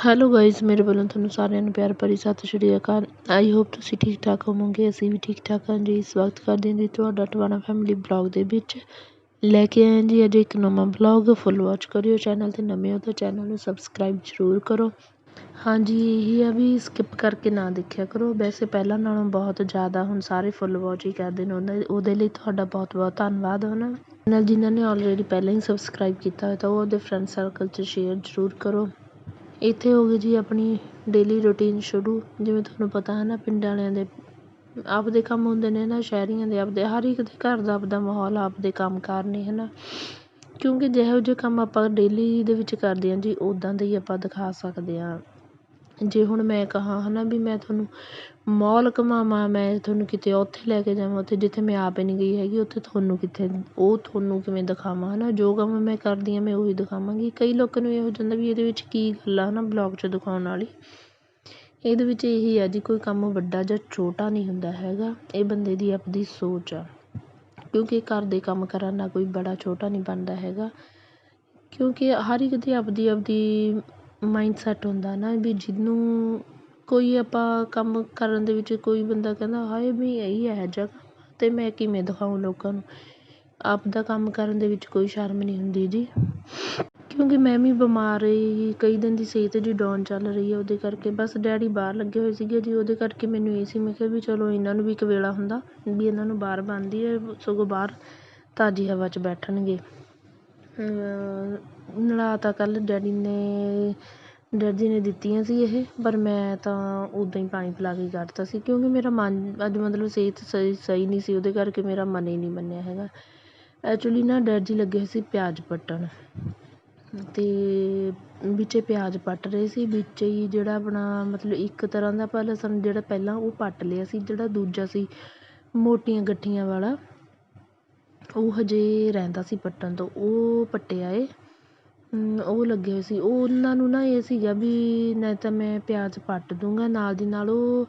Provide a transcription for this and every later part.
Hello guys ਮੇਰੇ ਵੱਲੋਂ ਤੁਹਾਨੂੰ ਸਾਰਿਆਂ ਨੂੰ ਪਿਆਰ ਭਰੀ ਸਤਿ ਸ਼੍ਰੀ ਅਕਾਲ। ਆਈ ਹੋਪ ਤੁਸੀਂ ਠੀਕ ਠਾਕ ਹੋਵੋਗੇ, ਅਸੀਂ ਵੀ ਠੀਕ ਠਾਕ ਹਾਂ ਜੀ। ਇਸ ਵਕਤ ਕਰਦੇ ਹਾਂ ਜੀ ਤੁਹਾਡਾ ਟਵਾਣਾ ਫੈਮਿਲੀ ਬਲੌਗ ਦੇ ਵਿੱਚ। ਲੈ ਕੇ ਆਏ ਜੀ ਅੱਜ ਇੱਕ ਨਵਾਂ ਬਲੌਗ ਫੁੱਲ ਵਾਚ ਕਰਿਓ ਚੈਨਲ ਤੇ। ਨਵੇਂ ਹੋ ਤਾਂ ਚੈਨਲ ਨੂੰ ਸਬਸਕ੍ਰਾਈਬ ਜ਼ਰੂਰ ਕਰੋ। ਹਾਂਜੀ ਇਹੀ ਆ ਵੀ ਸਕਿਪ ਕਰਕੇ ਨਾ ਦੇਖਿਆ ਕਰੋ। ਵੈਸੇ ਪਹਿਲਾਂ ਨਾਲੋਂ ਬਹੁਤ ਜ਼ਿਆਦਾ ਹੁਣ ਸਾਰੇ ਫੁੱਲ ਵਾਚ ਹੀ ਕਰਦੇ ਨੇ। ਉਹਨਾਂ ਉਹਦੇ ਲਈ ਤੁਹਾਡਾ ਬਹੁਤ ਬਹੁਤ ਧੰਨਵਾਦ ਉਹਨਾਂ ਨਾਲ ਜਿਨ੍ਹਾਂ ਨੇ ਆਲਰੇਡੀ ਪਹਿਲਾਂ ਹੀ ਸਬਸਕ੍ਰਾਈਬ ਕੀਤਾ ਹੋਇਆ ਤਾਂ ਉਹ ਉਹਦੇ ਫਰੈਂਡ ਸਰਕਲ 'ਚ ਸ਼ੇਅਰ ਜ਼ਰੂਰ ਕਰੋ। ਇੱਥੇ ਹੋ ਗਈ ਜੀ ਆਪਣੀ ਡੇਲੀ ਰੂਟੀਨ ਸ਼ੁਰੂ। ਜਿਵੇਂ ਤੁਹਾਨੂੰ ਪਤਾ ਹੈ ਨਾ, ਪਿੰਡਾਂ ਵਾਲਿਆਂ ਦੇ ਆਪਦੇ ਕੰਮ ਹੁੰਦੇ ਨੇ ਨਾ, ਸ਼ਹਿਰੀਆਂ ਦੇ ਆਪਦੇ, ਹਰ ਇੱਕ ਦੇ ਘਰ ਦਾ ਆਪਦਾ ਮਾਹੌਲ ਆਪਦੇ ਕੰਮ ਕਾਰ ਨੇ, ਹੈ ਨਾ। ਕਿਉਂਕਿ ਜਿਹੋ ਜਿਹੇ ਕੰਮ ਆਪਾਂ ਡੇਲੀ ਦੇ ਵਿੱਚ ਕਰਦੇ ਹਾਂ ਜੀ ਉੱਦਾਂ ਦੇ ਹੀ ਆਪਾਂ ਦਿਖਾ ਸਕਦੇ ਹਾਂ। ਜੇ ਹੁਣ ਮੈਂ ਕਹਾਂ ਹੈ ਨਾ ਵੀ ਮੈਂ ਤੁਹਾਨੂੰ ਮੋਲ ਘੁੰਮਾਵਾਂ, ਮੈਂ ਤੁਹਾਨੂੰ ਕਿਤੇ ਉੱਥੇ ਲੈ ਕੇ ਜਾਵਾਂ, ਉੱਥੇ ਜਿੱਥੇ ਮੈਂ ਆਪ ਹੀ ਨਹੀਂ ਗਈ ਹੈਗੀ, ਉੱਥੇ ਤੁਹਾਨੂੰ ਕਿੱਥੇ, ਉਹ ਤੁਹਾਨੂੰ ਕਿਵੇਂ ਦਿਖਾਵਾਂ ਹੈ ਨਾ ਜੋ ਕੰਮ ਮੈਂ ਕਰਦੀ ਹਾਂ ਮੈਂ ਉਹੀ ਦਿਖਾਵਾਂਗੀ। ਕਈ ਲੋਕਾਂ ਨੂੰ ਇਹ ਹੋ ਜਾਂਦਾ ਵੀ ਇਹਦੇ ਵਿੱਚ ਕੀ ਗੱਲ ਆ ਹੈ ਨਾ ਬਲੌਗ 'ਚ ਦਿਖਾਉਣ ਵਾਲੀ। ਇਹਦੇ ਵਿੱਚ ਇਹੀ ਆ ਜੀ, ਕੋਈ ਕੰਮ ਵੱਡਾ ਜਾਂ ਛੋਟਾ ਨਹੀਂ ਹੁੰਦਾ ਹੈਗਾ, ਇਹ ਬੰਦੇ ਦੀ ਆਪਦੀ ਸੋਚ ਆ। ਕਿਉਂਕਿ ਘਰ ਦੇ ਕੰਮ ਕਰਨ ਨਾਲ ਕੋਈ ਬੜਾ ਛੋਟਾ ਨਹੀਂ ਬਣਦਾ ਹੈਗਾ। ਕਿਉਂਕਿ ਹਰ ਇੱਕ ਦੀ ਆਪਦੀ ਆਪਦੀ ਮਾਈਂਡ ਸੈਟ ਹੁੰਦਾ ਨਾ ਵੀ ਜਿਹਨੂੰ ਕੋਈ ਆਪਾਂ ਕੰਮ ਕਰਨ ਦੇ ਵਿੱਚ ਕੋਈ ਬੰਦਾ ਕਹਿੰਦਾ, ਹਾਏ ਵੀ ਇਹੀ ਇਹੋ ਜਿਹਾ ਅਤੇ ਮੈਂ ਕਿਵੇਂ ਦਿਖਾਊਂ ਲੋਕਾਂ ਨੂੰ? ਆਪਦਾ ਕੰਮ ਕਰਨ ਦੇ ਵਿੱਚ ਕੋਈ ਸ਼ਰਮ ਨਹੀਂ ਹੁੰਦੀ ਜੀ। ਕਿਉਂਕਿ ਮੈਂ ਵੀ ਬਿਮਾਰ ਰਹੀ ਕਈ ਦਿਨ ਦੀ ਸਿਹਤ ਜੀ ਡਾਊਨ ਚੱਲ ਰਹੀ ਹੈ ਉਹਦੇ ਕਰਕੇ ਬਸ ਡੈਡੀ ਬਾਹਰ ਲੱਗੇ ਹੋਏ ਸੀਗੇ ਜੀ, ਉਹਦੇ ਕਰਕੇ ਮੈਨੂੰ ਇਹ ਸੀ, ਮੈਂ ਕਿਹਾ ਵੀ ਚਲੋ ਇਹਨਾਂ ਨੂੰ ਵੀ ਇੱਕ ਵੇਲਾ ਹੁੰਦਾ ਵੀ ਇਹਨਾਂ ਨੂੰ ਬਾਹਰ ਬਣਦੀ ਹੈ ਸਗੋਂ ਬਾਹਰ ਤਾਜ਼ੀ ਹਵਾ 'ਚ ਬੈਠਣਗੇ। ਨਲਾ ਤਾਂ ਕੱਲ੍ਹ ਡੈਡੀ ਨੇ ਡੈਡੀ ਨੇ ਦਿੱਤੀਆਂ ਸੀ ਇਹ, ਪਰ ਮੈਂ ਤਾਂ ਉੱਦਾਂ ਹੀ ਪਾਣੀ ਪਿਲਾ ਕੇ ਕੱਢਤਾ ਸੀ, ਕਿਉਂਕਿ ਮੇਰਾ ਮਨ ਅੱਜ ਮਤਲਬ ਸਿਹਤ ਸਹੀ ਸਹੀ ਨਹੀਂ ਸੀ, ਉਹਦੇ ਕਰਕੇ ਮੇਰਾ ਮਨ ਹੀ ਨਹੀਂ ਮੰਨਿਆ ਹੈਗਾ। ਐਕਚੁਅਲੀ ਨਾ ਡੈਡ ਜੀ ਲੱਗੇ ਹੋਏ ਸੀ ਪਿਆਜ਼ ਪੱਟਣ ਅਤੇ ਵਿੱਚੇ ਪਿਆਜ਼ ਪੱਟ ਰਹੇ ਸੀ, ਵਿੱਚ ਹੀ ਜਿਹੜਾ ਆਪਣਾ ਮਤਲਬ ਇੱਕ ਤਰ੍ਹਾਂ ਦਾ ਆਪਾਂ ਲਸਣ ਜਿਹੜਾ ਪਹਿਲਾਂ ਉਹ ਪੱਟ ਲਿਆ ਸੀ, ਜਿਹੜਾ ਦੂਜਾ ਸੀ ਮੋਟੀਆਂ ਗੱਠੀਆਂ ਵਾਲਾ, ਉਹ ਹਜੇ ਰਹਿੰਦਾ ਸੀ ਪੱਟਣ ਤੋਂ, ਉਹ ਪੱਟਿਆ ਏ। ਉਹ ਲੱਗੇ ਹੋਏ ਸੀ। ਉਹ ਉਹਨਾਂ ਨੂੰ ਨਾ ਇਹ ਸੀਗਾ ਵੀ ਨਹੀਂ ਤਾਂ ਮੈਂ ਪਿਆਜ਼ ਪੱਟ ਦੂੰਗਾ, ਨਾਲ ਦੀ ਨਾਲ ਉਹ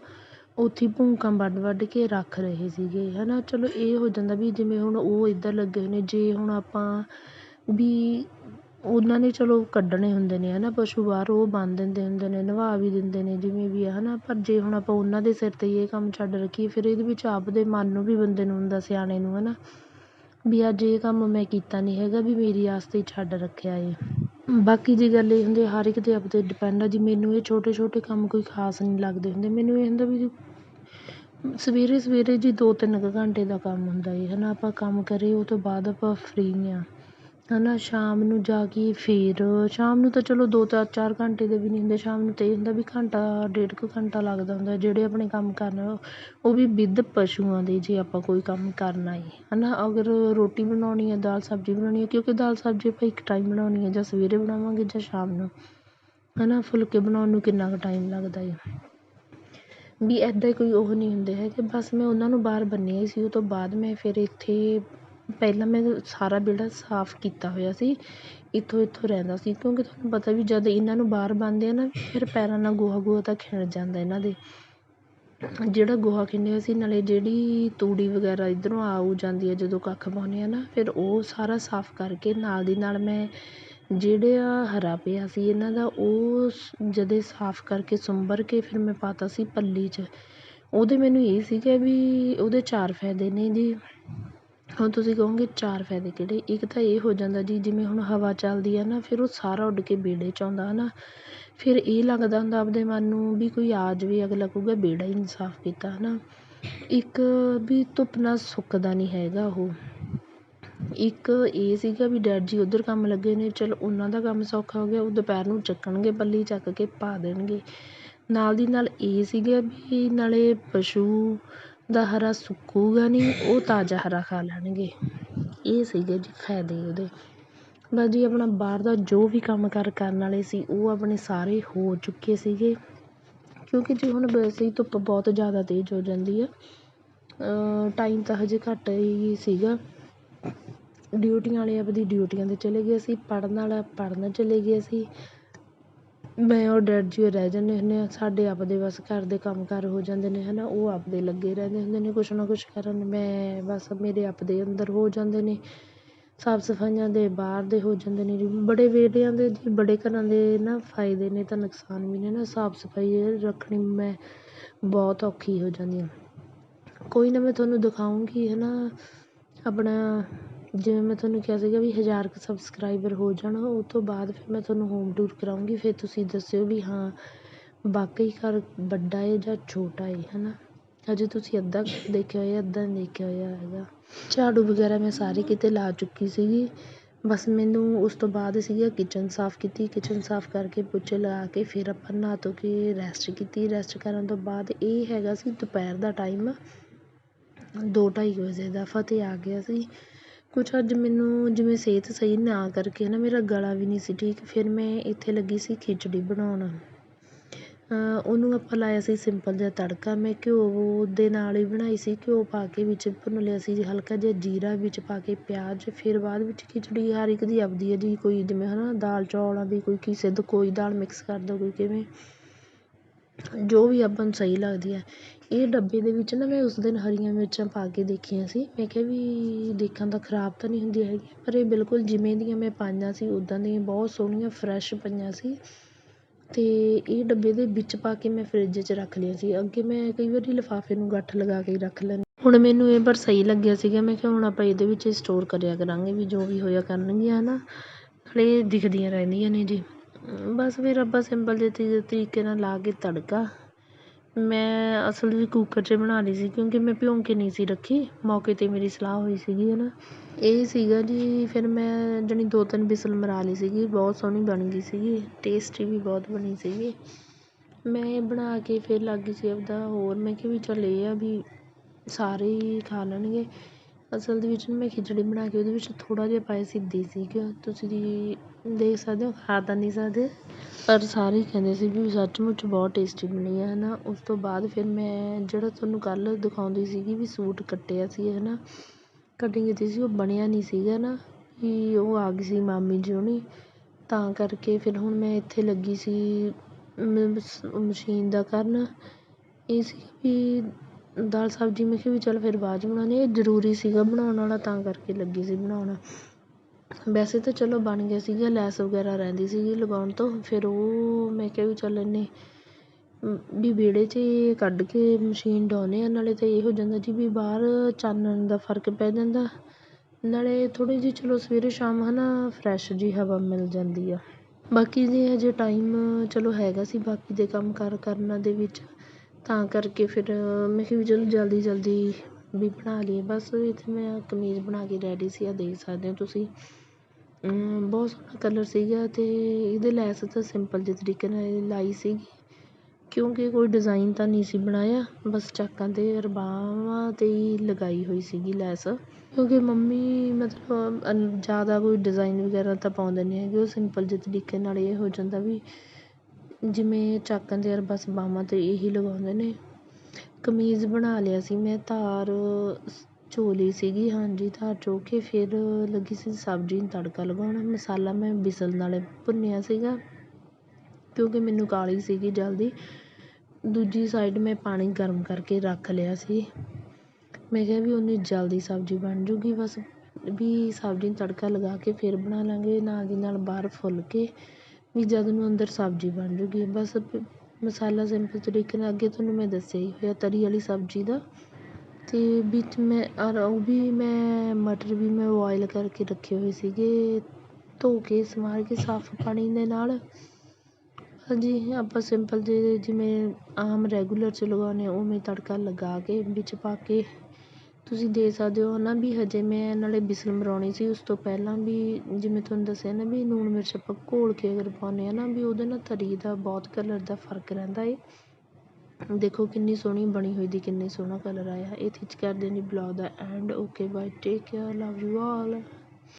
ਉੱਥੇ ਭੁੰਕਾਂ ਵੱਢ ਵੱਢ ਕੇ ਰੱਖ ਰਹੇ ਸੀਗੇ ਹੈ ਨਾ ਚਲੋ, ਇਹ ਹੋ ਜਾਂਦਾ ਵੀ ਜਿਵੇਂ ਹੁਣ ਉਹ ਇੱਧਰ ਲੱਗੇ ਹੋਏ ਨੇ, ਜੇ ਹੁਣ ਆਪਾਂ ਵੀ ਉਹਨਾਂ ਨੇ ਚਲੋ ਕੱਢਣੇ ਹੁੰਦੇ ਨੇ ਹੈ ਨਾ ਪਸ਼ੂ ਬਾਹਰ, ਉਹ ਬੰਨ੍ਹ ਦਿੰਦੇ ਹੁੰਦੇ ਨੇ, ਨਵਾ ਵੀ ਦਿੰਦੇ ਨੇ, ਜਿਵੇਂ ਵੀ ਹੈ ਨਾ ਪਰ ਜੇ ਹੁਣ ਆਪਾਂ ਉਹਨਾਂ ਦੇ ਸਿਰ 'ਤੇ ਇਹ ਕੰਮ ਛੱਡ ਰੱਖੀਏ, ਫਿਰ ਇਹਦੇ ਵਿੱਚ ਆਪਦੇ ਮਨ ਨੂੰ ਵੀ ਬੰਦੇ ਨੂੰ ਹੁੰਦਾ, ਸਿਆਣੇ ਨੂੰ ਹੈ ਨਾ ਵੀ ਅੱਜ ਇਹ ਕੰਮ ਮੈਂ ਕੀਤਾ ਨਹੀਂ ਹੈਗਾ ਵੀ ਮੇਰੀ ਆਸ 'ਤੇ ਛੱਡ ਰੱਖਿਆ ਏ ਬਾਕੀ ਜੇ ਗੱਲ ਇਹ ਹੁੰਦੀ, ਹਰ ਇੱਕ ਦੇ ਆਪਦੇ ਡਿਪੈਂਡ ਆ ਜੀ, ਮੈਨੂੰ ਇਹ ਛੋਟੇ ਛੋਟੇ ਕੰਮ ਕੋਈ ਖਾਸ ਨਹੀਂ ਲੱਗਦੇ ਹੁੰਦੇ। ਮੈਨੂੰ ਇਹ ਹੁੰਦਾ ਵੀ ਸਵੇਰੇ ਸਵੇਰੇ ਜੀ ਦੋ ਤਿੰਨ ਕੁ ਘੰਟੇ ਦਾ ਕੰਮ ਹੁੰਦਾ ਏ ਹੈ ਨਾ ਆਪਾਂ ਕੰਮ ਕਰੇ ਉਹ ਤੋਂ ਬਾਅਦ ਆਪਾਂ ਫਰੀ ਹਾਂ ਹੈ ਨਾ, ਸ਼ਾਮ ਨੂੰ ਜਾ ਕੇ ਫਿਰ, ਸ਼ਾਮ ਨੂੰ ਤਾਂ ਚਲੋ ਦੋ ਚਾਰ ਚਾਰ ਘੰਟੇ ਦੇ ਵੀ ਨਹੀਂ ਹੁੰਦੇ, ਸ਼ਾਮ ਨੂੰ ਤਾਂ ਇਹ ਹੁੰਦਾ ਵੀ ਘੰਟਾ, ਡੇਢ ਕੁ ਘੰਟਾ ਲੱਗਦਾ ਹੁੰਦਾ, ਜਿਹੜੇ ਆਪਣੇ ਕੰਮ ਕਰਨ ਉਹ ਵੀ ਵਿਦ ਪਸ਼ੂਆਂ ਦੇ ਜੇ ਆਪਾਂ ਕੋਈ ਕੰਮ ਕਰਨਾ ਹੈ। ਹੈ ਨਾ, ਅਗਰ ਰੋਟੀ ਬਣਾਉਣੀ ਹੈ ਦਾਲ ਸਬਜ਼ੀ ਬਣਾਉਣੀ ਹੈ ਕਿਉਂਕਿ ਦਾਲ ਸਬਜ਼ੀ ਆਪਾਂ ਇੱਕ ਟਾਈਮ ਬਣਾਉਣੀ ਹੈ ਜਾਂ ਸਵੇਰੇ ਬਣਾਵਾਂਗੇ ਜਾਂ ਸ਼ਾਮ ਨੂੰ। ਹੈ ਨਾ, ਫੁਲਕੇ ਬਣਾਉਣ ਨੂੰ ਕਿੰਨਾ ਕੁ ਟਾਈਮ ਲੱਗਦਾ ਹੈ ਵੀ ਇੱਦਾਂ ਕੋਈ ਉਹ ਨਹੀਂ ਹੁੰਦੇ ਹੈਗੇ, ਬਸ ਮੈਂ ਉਹਨਾਂ ਨੂੰ ਬਾਹਰ ਬੰਨਿਆ ਹੀ ਸੀ, ਉਹ ਤੋਂ ਬਾਅਦ ਮੈਂ ਫਿਰ ਇੱਥੇ ਪਹਿਲਾਂ ਮੈਂ ਸਾਰਾ ਵਿਹੜਾ ਸਾਫ਼ ਕੀਤਾ ਹੋਇਆ ਸੀ, ਇੱਥੋਂ ਇੱਥੋਂ ਰਹਿੰਦਾ ਸੀ, ਕਿਉਂਕਿ ਤੁਹਾਨੂੰ ਪਤਾ ਵੀ ਜਦ ਇਹਨਾਂ ਨੂੰ ਬਾਹਰ ਬੰਨ੍ਹਦੇ ਆ ਨਾ, ਫਿਰ ਪੈਰਾਂ ਨਾਲ ਗੋਹਾ ਗੋਹਾ ਤਾਂ ਖਿੰਡ ਜਾਂਦਾ ਇਹਨਾਂ ਦੇ। ਜਿਹੜਾ ਗੋਹਾ ਖਿੰਡਿਆ ਸੀ, ਨਾਲੇ ਜਿਹੜੀ ਤੂੜੀ ਵਗੈਰਾ ਇੱਧਰੋਂ ਆਉ ਜਾਂਦੀ ਹੈ ਜਦੋਂ ਕੱਖ ਪਾਉਂਦੇ ਹਾਂ ਨਾ, ਫਿਰ ਉਹ ਸਾਰਾ ਸਾਫ਼ ਕਰਕੇ ਨਾਲ ਦੀ ਨਾਲ ਮੈਂ ਜਿਹੜਾ ਹਰਾ ਪਿਆ ਸੀ ਇਹਨਾਂ ਦਾ, ਉਹ ਜਦੇ ਸਾਫ਼ ਕਰਕੇ ਸੁੰਬਰ ਕੇ ਫਿਰ ਮੈਂ ਪਾਤਾ ਸੀ ਪੱਲੀ 'ਚ। ਉਹਦੇ ਮੈਨੂੰ ਇਹ ਸੀਗਾ ਵੀ ਉਹਦੇ ਚਾਰ ਫਾਇਦੇ ਨੇ ਜੀ। ਹੁਣ ਤੁਸੀਂ ਕਹੋਗੇ ਚਾਰ ਫਾਇਦੇ ਕਿਹੜੇ? ਇੱਕ ਤਾਂ ਇਹ ਹੋ ਜਾਂਦਾ ਜੀ, ਜਿਵੇਂ ਹੁਣ ਹਵਾ ਚੱਲਦੀ ਹੈ ਨਾ, ਫਿਰ ਉਹ ਸਾਰਾ ਉੱਡ ਕੇ ਵਿਹੜੇ 'ਚ ਆਉਂਦਾ ਹੈ ਨਾ ਫਿਰ ਇਹ ਲੱਗਦਾ ਹੁੰਦਾ ਆਪਦੇ ਮਨ ਨੂੰ ਵੀ ਕੋਈ ਆ ਜਾਵੇ, ਅਗਲਾ ਕਹੂਗਾ ਵਿਹੜਾ ਹੀ ਨਹੀਂ ਸਾਫ਼ ਕੀਤਾ ਹੈ ਨਾ ਇੱਕ ਵੀ ਧੁੱਪ ਨਾਲ ਸੁੱਕਦਾ ਨਹੀਂ ਹੈਗਾ ਉਹ। ਇੱਕ ਇਹ ਸੀਗਾ ਵੀ ਡੈਡ ਜੀ ਉੱਧਰ ਕੰਮ ਲੱਗੇ ਨੇ, ਚਲੋ ਉਹਨਾਂ ਦਾ ਕੰਮ ਸੌਖਾ ਹੋ ਗਿਆ, ਉਹ ਦੁਪਹਿਰ ਨੂੰ ਚੱਕਣਗੇ, ਪੱਲੀ ਚੱਕ ਕੇ ਪਾ ਦੇਣਗੇ। ਨਾਲ ਦੀ ਨਾਲ ਇਹ ਸੀਗਾ ਵੀ ਨਾਲੇ ਪਸ਼ੂ ਦਾ ਹਰਾ ਸੁੱਕੂਗਾ ਨਹੀਂ ਉਹ ਤਾਜ਼ਾ ਹਰਾ ਖਾ ਲੈਣਗੇ। ਇਹ ਸੀਗੇ ਜੀ ਫਾਇਦੇ ਉਹਦੇ। ਬਸ ਜੀ ਆਪਣਾ ਬਾਹਰ ਦਾ ਜੋ ਵੀ ਕੰਮ ਕਾਰ ਕਰਨ ਵਾਲੇ ਸੀ, ਉਹ ਆਪਣੇ ਸਾਰੇ ਹੋ ਚੁੱਕੇ ਸੀਗੇ। ਕਿਉਂਕਿ ਜੀ ਹੁਣ ਵੈਸੇ ਹੀ ਧੁੱਪ ਬਹੁਤ ਜ਼ਿਆਦਾ ਤੇਜ਼ ਹੋ ਜਾਂਦੀ ਹੈ ਟਾਈਮ ਤਾਂ ਹਜੇ ਘੱਟ ਹੀ ਸੀਗਾ। ਡਿਊਟੀਆਂ ਵਾਲੇ ਆਪਦੀ ਡਿਊਟੀਆਂ 'ਤੇ ਚਲੇ ਗਏ ਸੀ, ਪੜ੍ਹਨ ਵਾਲਾ ਪੜ੍ਹਨ ਚਲੇ ਗਏ ਸੀ। ਮੈਂ ਔਰ ਡੈਡ ਜੀ ਰਹਿ ਜਾਂਦੇ ਹੁੰਦੇ ਹਾਂ ਸਾਡੇ ਆਪਦੇ ਬਸ ਘਰ ਦੇ ਕੰਮ ਕਾਰ ਹੋ ਜਾਂਦੇ ਨੇ ਹੈ ਨਾ ਉਹ ਆਪਦੇ ਲੱਗੇ ਰਹਿੰਦੇ ਹੁੰਦੇ ਨੇ, ਕੁਛ ਨਾ ਕੁਛ ਕਰਨ, ਮੈਂ ਬਸ ਮੇਰੇ ਆਪਦੇ ਅੰਦਰ ਹੋ ਜਾਂਦੇ ਨੇ ਸਾਫ਼ ਸਫਾਈਆਂ ਦੇ ਬਾਹਰ ਦੇ ਹੋ ਜਾਂਦੇ ਨੇ ਜੀ ਬੜੇ ਵਿਹੜਿਆਂ ਦੇ ਜੀ, ਬੜੇ ਘਰਾਂ ਦੇ ਨਾ ਫਾਇਦੇ ਨੇ ਤਾਂ ਨੁਕਸਾਨ ਵੀ ਨੇ ਨਾ ਸਾਫ਼ ਸਫ਼ਾਈ ਰੱਖਣੀ ਮੈਂ ਬਹੁਤ ਔਖੀ ਹੋ ਜਾਂਦੀ ਹਾਂ। ਕੋਈ ਨਾ ਮੈਂ ਤੁਹਾਨੂੰ ਦਿਖਾਊਂਗੀ ਹੈ ਨਾ ਆਪਣਾ ਜਿਵੇਂ ਮੈਂ ਤੁਹਾਨੂੰ ਕਿਹਾ ਸੀਗਾ ਵੀ ਹਜ਼ਾਰ ਕੁ ਸਬਸਕ੍ਰਾਈਬਰ ਹੋ ਜਾਣ, ਉਹ ਤੋਂ ਬਾਅਦ ਫਿਰ ਮੈਂ ਤੁਹਾਨੂੰ ਹੋਮ ਟੂਰ ਕਰਾਊਂਗੀ ਫਿਰ ਤੁਸੀਂ ਦੱਸਿਓ ਵੀ ਹਾਂ, ਵਾਕਈ ਘਰ ਵੱਡਾ ਹੈ ਜਾਂ ਛੋਟਾ ਹੈ ਹੈ ਨਾ ਹਜੇ ਤੁਸੀਂ ਅੱਧਾ ਦੇਖਿਆ ਹੋਇਆ ਅੱਧਾ ਨਹੀਂ ਦੇਖਿਆ ਹੋਇਆ ਹੈਗਾ। ਝਾੜੂ ਵਗੈਰਾ ਮੈਂ ਸਾਰੇ ਕਿਤੇ ਲਾ ਚੁੱਕੀ ਸੀਗੀ। ਬਸ ਮੈਨੂੰ ਉਸ ਤੋਂ ਬਾਅਦ ਸੀਗਾ ਕਿਚਨ ਸਾਫ਼ ਕੀਤੀ ਕਿਚਨ ਸਾਫ਼ ਕਰਕੇ ਪੋਚੇ ਲਗਾ ਕੇ ਫਿਰ ਆਪਾਂ ਨਹਾ ਧੋ ਕੇ ਰੈਸਟ ਕੀਤੀ। ਰੈਸਟ ਕਰਨ ਤੋਂ ਬਾਅਦ ਇਹ ਹੈਗਾ ਸੀ ਦੁਪਹਿਰ ਦਾ ਟਾਈਮ ਦੋ ਢਾਈ ਵਜੇ ਦਾ ਫਤਿਹ ਆ ਗਿਆ ਸੀ। ਕੁਛ ਅੱਜ ਮੈਨੂੰ ਜਿਵੇਂ ਸਿਹਤ ਸਹੀ ਨਾ ਕਰਕੇ ਨਾ ਮੇਰਾ ਗਲਾ ਵੀ ਨਹੀਂ ਸੀ ਠੀਕ, ਫਿਰ ਮੈਂ ਇੱਥੇ ਲੱਗੀ ਸੀ ਖਿਚੜੀ ਬਣਾਉਣ। ਉਹਨੂੰ ਆਪਾਂ ਲਾਇਆ ਸੀ ਸਿੰਪਲ ਜਿਹਾ ਤੜਕਾ, ਮੈਂ ਘਿਓ ਦੇ ਨਾਲ ਹੀ ਬਣਾਈ ਸੀ, ਘਿਓ ਪਾ ਕੇ ਵਿੱਚ ਭੁੰਨ ਲਿਆ ਸੀ, ਹਲਕਾ ਜਿਹਾ ਜੀਰਾ ਵਿੱਚ ਪਾ ਕੇ ਪਿਆਜ਼, ਫਿਰ ਬਾਅਦ ਵਿੱਚ ਖਿਚੜੀ ਹਰ ਇੱਕ ਦੀ ਆਪਦੀ ਹੈ ਜੀ, ਕੋਈ ਜਿਵੇਂ ਹੈ ਨਾ ਦਾਲ ਚੌਲਾਂ ਦੀ ਕੋਈ ਕਿਸੇ ਦਾ ਕੋਈ ਦਾਲ ਮਿਕਸ ਕਰਦਾ ਕੋਈ ਕਿਵੇਂ, ਜੋ ਵੀ ਆਪਾਂ ਨੂੰ ਸਹੀ ਲੱਗਦੀ ਹੈ। ਇਹ ਡੱਬੇ ਦੇ ਵਿੱਚ ਨਾ ਮੈਂ ਉਸ ਦਿਨ ਹਰੀਆਂ ਮਿਰਚਾਂ ਪਾ ਕੇ ਦੇਖੀਆਂ ਸੀ। ਮੈਂ ਕਿਹਾ ਵੀ ਦੇਖਣ ਤਾਂ ਖ਼ਰਾਬ ਤਾਂ ਨਹੀਂ ਹੁੰਦੀਆਂ ਹੈਗੀਆਂ, ਪਰ ਇਹ ਬਿਲਕੁਲ ਜਿਵੇਂ ਦੀਆਂ ਮੈਂ ਪਾਈਆਂ ਸੀ ਉੱਦਾਂ ਦੀਆਂ ਬਹੁਤ ਸੋਹਣੀਆਂ ਫਰੈਸ਼ ਪਈਆਂ ਸੀ। ਅਤੇ ਇਹ ਡੱਬੇ ਦੇ ਵਿੱਚ ਪਾ ਕੇ ਮੈਂ ਫਰਿੱਜ 'ਚ ਰੱਖ ਲਈਆਂ ਸੀ। ਅੱਗੇ ਮੈਂ ਕਈ ਵਾਰੀ ਲਿਫਾਫੇ ਨੂੰ ਗੱਠ ਲਗਾ ਕੇ ਰੱਖ ਲੈਂਦੀ ਹੁਣ ਮੈਨੂੰ ਇਹ ਪਰ ਸਹੀ ਲੱਗਿਆ ਸੀਗਾ। ਮੈਂ ਕਿਹਾ ਹੁਣ ਆਪਾਂ ਇਹਦੇ ਵਿੱਚ ਸਟੋਰ ਕਰਿਆ ਕਰਾਂਗੇ ਵੀ ਜੋ ਵੀ ਹੋਇਆ ਕਰਨਗੀਆਂ ਹੈ ਨਾ ਨਾਲੇ ਦਿਖਦੀਆਂ ਰਹਿੰਦੀਆਂ ਨੇ ਜੀ। ਬਸ ਫਿਰ ਆਪਾਂ ਸਿੰਪਲ ਜਿਹੇ ਤਰੀਕੇ ਨਾਲ ਲਾ ਕੇ ਤੜਕਾ ਮੈਂ ਅਸਲ ਵਿੱਚ ਕੁੱਕਰ 'ਚ ਬਣਾ ਲਈ ਸੀ ਕਿਉਂਕਿ ਮੈਂ ਭਿਉਂ ਕੇ ਨਹੀਂ ਸੀ ਰੱਖੀ। ਮੌਕੇ 'ਤੇ ਮੇਰੀ ਸਲਾਹ ਹੋਈ ਸੀਗੀ ਹੈ ਨਾ ਇਹ ਸੀਗਾ ਜੀ, ਫਿਰ ਮੈਂ ਜਾਣੀ ਦੋ ਤਿੰਨ ਵਿਸਲ ਮਰਾ ਲਈ ਸੀਗੀ, ਬਹੁਤ ਸੋਹਣੀ ਬਣ ਗਈ ਸੀਗੀ ਟੇਸਟੀ ਵੀ ਬਹੁਤ ਬਣੀ ਸੀਗੀ। ਮੈਂ ਇਹ ਬਣਾ ਕੇ ਫਿਰ ਲੱਗ ਗਈ ਸੀ ਆਪਦਾ ਹੋਰ, ਮੈਂ ਕਿਹਾ ਵੀ ਚੱਲ ਇਹ ਆ ਵੀ ਸਾਰੇ ਹੀ ਖਾ ਲੈਣਗੇ। ਅਸਲ ਦੇ ਵਿੱਚ ਮੈਂ ਖਿਚੜੀ ਬਣਾ ਕੇ ਉਹਦੇ ਵਿੱਚ ਥੋੜ੍ਹਾ ਜਿਹਾ ਪਾਇਆ ਸੀ, ਦੇਸੀ ਘਿਓ। ਤੁਸੀਂ ਦੇਖ ਸਕਦੇ ਹੋ, ਖਾ ਤਾਂ ਨਹੀਂ ਸਕਦੇ। ਪਰ ਸਾਰੇ ਕਹਿੰਦੇ ਸੀ ਵੀ ਸੱਚਮੁੱਚ ਬਹੁਤ ਟੇਸਟੀ ਬਣੀ ਆ ਹੈ ਨਾ ਉਸ ਤੋਂ ਬਾਅਦ ਫਿਰ ਮੈਂ ਜਿਹੜਾ ਤੁਹਾਨੂੰ ਕੱਲ੍ਹ ਦਿਖਾਉਂਦੀ ਸੀਗੀ ਵੀ ਸੂਟ ਕੱਟਿਆ ਸੀ ਹੈ ਨਾ ਕਟਿੰਗ ਕੀਤੀ ਸੀ, ਉਹ ਬਣਿਆ ਨਹੀਂ ਸੀਗਾ ਨਾ, ਵੀ ਉਹ ਆ ਗਈ ਸੀ ਮਾਮੀ ਜੀ ਹੋਣੀ। ਤਾਂ ਕਰਕੇ ਫਿਰ ਹੁਣ ਮੈਂ ਇੱਥੇ ਲੱਗੀ ਸੀ ਮਸ਼ੀਨ ਦਾ ਕਰਨ। ਇਹ ਸੀ ਵੀ ਦਾਲ ਸਬਜ਼ੀ, ਮੈਂ ਕਿਹਾ ਵੀ ਚੱਲ ਫਿਰ ਬਾਅਦ 'ਚ ਬਣਾਉਂਦੇ ਇਹ ਜ਼ਰੂਰੀ ਸੀਗਾ ਬਣਾਉਣ ਵਾਲਾ, ਤਾਂ ਕਰਕੇ ਲੱਗੀ ਸੀ ਬਣਾਉਣ। ਵੈਸੇ ਤਾਂ ਚਲੋ ਬਣ ਗਿਆ ਸੀਗਾ, ਲੈਸ ਵਗੈਰਾ ਰਹਿੰਦੀ ਸੀਗੀ ਲਗਾਉਣ ਤੋਂ, ਫਿਰ ਉਹ ਮੈਂ ਕਿਹਾ ਵੀ ਚੱਲ ਇੰਨੇ ਵੀ ਵਿਹੜੇ 'ਚ ਕੱਢ ਕੇ ਮਸ਼ੀਨ ਡਾਉਂਦੇ ਹਾਂ ਨਾਲੇ ਤਾਂ ਇਹ ਹੋ ਜਾਂਦਾ ਜੀ ਵੀ ਬਾਹਰ ਚਾਨਣ ਦਾ ਫ਼ਰਕ ਪੈ ਜਾਂਦਾ, ਨਾਲੇ ਥੋੜ੍ਹੀ ਜਿਹੀ ਚਲੋ ਸਵੇਰੇ ਸ਼ਾਮ ਹੈ ਨਾ ਫਰੈਸ਼ ਜਿਹੀ ਹਵਾ ਮਿਲ ਜਾਂਦੀ ਆ। ਬਾਕੀ ਜੇ ਹਜੇ ਟਾਈਮ ਚਲੋ ਹੈਗਾ ਸੀ ਬਾਕੀ ਦੇ ਕੰਮ ਕਾਰ ਕਰਨ ਦੇ ਵਿੱਚ, ਤਾਂ ਕਰਕੇ ਫਿਰ ਮੈਂ ਕਿਹਾ ਵੀ ਚਲੋ ਜਲਦੀ ਜਲਦੀ ਵੀ ਬਣਾ ਲਈਏ, ਬਸ ਇੱਥੇ ਮੈਂ ਕਮੀਜ਼ ਬਣਾ ਕੇ ਰੈਡੀ ਸੀ ਆ ਦੇਖ ਸਕਦੇ ਹੋ ਤੁਸੀਂ। ਬਹੁਤ ਸੋਹਣਾ ਕਲਰ ਸੀਗਾ ਅਤੇ ਇਹਦੇ ਲੈਸ ਤਾਂ ਸਿੰਪਲ ਜਿਹੇ ਤਰੀਕੇ ਨਾਲ ਲਾਈ ਸੀਗੀ। ਕਿਉਂਕਿ ਕੋਈ ਡਿਜ਼ਾਇਨ ਤਾਂ ਨਹੀਂ ਸੀ ਬਣਾਇਆ, ਬਸ ਚਾਕਾਂ 'ਤੇ ਰਬਾਵਾਂ 'ਤੇ ਹੀ ਲਗਾਈ ਹੋਈ ਸੀਗੀ ਲੈਸ। ਕਿਉਂਕਿ ਮੰਮੀ ਮਤਲਬ ਜ਼ਿਆਦਾ ਕੋਈ ਡਿਜ਼ਾਇਨ ਵਗੈਰਾ ਤਾਂ ਪਾਉਂਦੇ ਨਹੀਂ ਹੈਗੇ, ਉਹ ਸਿੰਪਲ ਜਿਹੇ ਤਰੀਕੇ ਨਾਲ ਇਹ ਹੋ ਜਾਂਦਾ ਵੀ ਜਿਵੇਂ ਚਾਕਾਂ 'ਤੇ ਬਸ ਬਾਹਵਾਂ 'ਤੇ ਇਹੀ ਲਗਾਉਂਦੇ ਨੇ। ਕਮੀਜ਼ ਬਣਾ ਲਿਆ ਸੀ ਮੈਂ ਧਾਰ ਚੋਲੀ ਸੀਗੀ, ਹਾਂਜੀ, ਧਾਰ ਚੋ ਕੇ ਫਿਰ ਲੱਗੀ ਸੀ ਸਬਜ਼ੀ ਨੂੰ ਤੜਕਾ ਲਗਾਉਣ। ਮਸਾਲਾ ਮੈਂ ਬਿਸਲ ਨਾਲ ਭੁੰਨਿਆ ਸੀਗਾ, ਕਿਉਂਕਿ ਮੈਨੂੰ ਕਾਹਲੀ ਸੀਗੀ ਜਲਦੀ। ਦੂਜੀ ਸਾਈਡ ਮੈਂ ਪਾਣੀ ਗਰਮ ਕਰਕੇ ਰੱਖ ਲਿਆ ਸੀ। ਮੈਂ ਕਿਹਾ ਵੀ ਉਨੀ ਜਲਦੀ ਸਬਜ਼ੀ ਬਣ ਜੂਗੀ, ਬਸ ਵੀ ਸਬਜ਼ੀ ਨੂੰ ਤੜਕਾ ਲਗਾ ਕੇ ਫਿਰ ਬਣਾ ਲਾਂਗੇ ਨਾਲ ਦੀ ਨਾਲ ਬਾਹਰ ਫੁੱਲ ਕੇ ਵੀ ਜਦ ਨੂੰ ਅੰਦਰ ਸਬਜ਼ੀ ਬਣ ਜੂਗੀ। ਬਸ ਮਸਾਲਾ ਸਿੰਪਲ ਤਰੀਕੇ ਨਾਲ ਅੱਗੇ ਤੁਹਾਨੂੰ ਮੈਂ ਦੱਸਿਆ ਹੀ ਹੋਇਆ, ਤਰੀ ਵਾਲੀ ਸਬਜ਼ੀ ਦਾ। ਅਤੇ ਵਿੱਚ ਮੈਂ, ਔਰ ਉਹ ਵੀ ਮੈਂ ਮਟਰ ਵੀ ਮੈਂ ਬੋਇਲ ਕਰਕੇ ਰੱਖੇ ਹੋਏ ਸੀਗੇ। ਧੋ ਕੇ, ਸੰਵਾਰ ਕੇ, ਸਾਫ਼ ਪਾਣੀ ਦੇ ਨਾਲ। ਹਾਂਜੀ, ਆਪਾਂ ਸਿੰਪਲ ਜਿਹੇ ਜਿਵੇਂ ਆਮ ਰੈਗੂਲਰ 'ਚ ਲਗਾਉਂਦੇ ਹਾਂ, ਉਵੇਂ ਤੜਕਾ ਲਗਾ ਕੇ, ਵਿੱਚ ਪਾ ਕੇ ਤੁਸੀਂ ਦੇ ਸਕਦੇ ਹੋ। ਨਾ ਵੀ ਹਜੇ ਮੈਂ ਨਾਲੇ ਬਿਸਲ ਮਰਾਉਣੀ ਸੀ, ਉਸ ਤੋਂ ਪਹਿਲਾਂ ਵੀ ਜਿਵੇਂ ਤੁਹਾਨੂੰ ਦੱਸਿਆ ਨਾ ਵੀ ਲੂਣ ਮਿਰਚ ਆਪਾਂ ਘੋਲ ਕੇ ਅਗਰ ਪਾਉਂਦੇ ਹਾਂ ਨਾ, ਵੀ ਉਹਦੇ ਨਾਲ ਤਰੀ ਦਾ ਬਹੁਤ ਕਲਰ ਦਾ ਫ਼ਰਕ ਰਹਿੰਦਾ ਏ। ਦੇਖੋ ਕਿੰਨੀ ਸੋਹਣੀ ਬਣੀ ਹੋਈ ਦੀ, ਕਿੰਨੀ ਸੋਹਣਾ ਕਲਰ ਆਇਆ। ਇਹ ਥਿੱਚ ਕਰਦੇ ਨੇ blog the end okay bye take care love you all